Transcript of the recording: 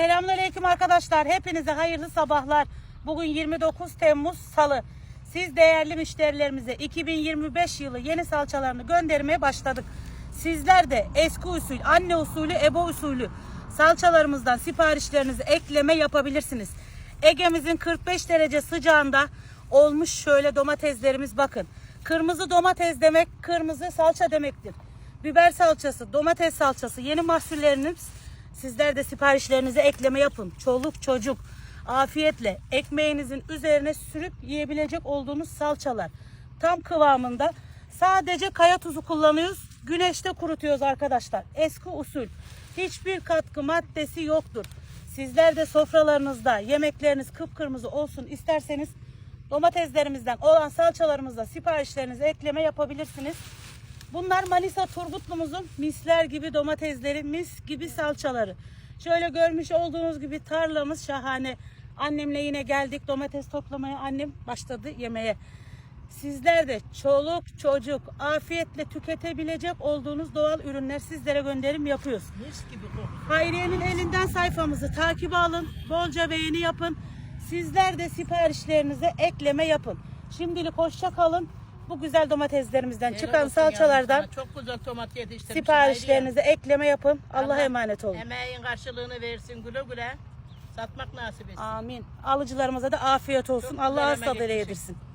Selamünaleyküm arkadaşlar. Hepinize hayırlı sabahlar. Bugün 29 Temmuz Salı. Siz değerli müşterilerimize 2025 yılı yeni salçalarını göndermeye başladık. Sizler de eski usul, anne usulü, ebo usulü salçalarımızdan siparişlerinizi ekleme yapabilirsiniz. Ege'mizin 45 derece sıcağında olmuş şöyle domateslerimiz bakın. Kırmızı domates demek kırmızı salça demektir. Biber salçası, domates salçası yeni mahsulleriniz Sizler de siparişlerinizi ekleme yapın. Çoluk çocuk afiyetle ekmeğinizin üzerine sürüp yiyebilecek olduğunuz salçalar. Tam kıvamında sadece kaya tuzu kullanıyoruz. Güneşte kurutuyoruz arkadaşlar. Eski usul. Hiçbir katkı maddesi yoktur. Sizler de sofralarınızda yemekleriniz kıpkırmızı olsun isterseniz domateslerimizden olan salçalarımızda siparişlerinizi ekleme yapabilirsiniz. Bunlar Manisa Turgutlumuzun misler gibi domatesleri, mis gibi salçaları. Şöyle görmüş olduğunuz gibi tarlamız şahane. Annemle yine geldik domates toplamaya. Annem başladı yemeye. Sizler de çoluk çocuk afiyetle tüketebilecek olduğunuz doğal ürünler sizlere gönderim yapıyoruz. Mis gibi kokuyor. Hayriye'nin elinden sayfamızı takip alın. Bolca beğeni yapın. Sizler de siparişlerinize ekleme yapın. Şimdilik hoşça kalın. Bu güzel domateslerimizden çıkan Helal yavrum salçalardan sana. Çok güzel yetiştirmişsin. siparişlerinize ekleme yapın. Allah'a Allah emanet olun. Emeğin karşılığını versin güle güle. Satmak nasip etsin. Amin. Alıcılarımıza da afiyet olsun. Çok Allah güzel emek dile etmişsin. yedirsin.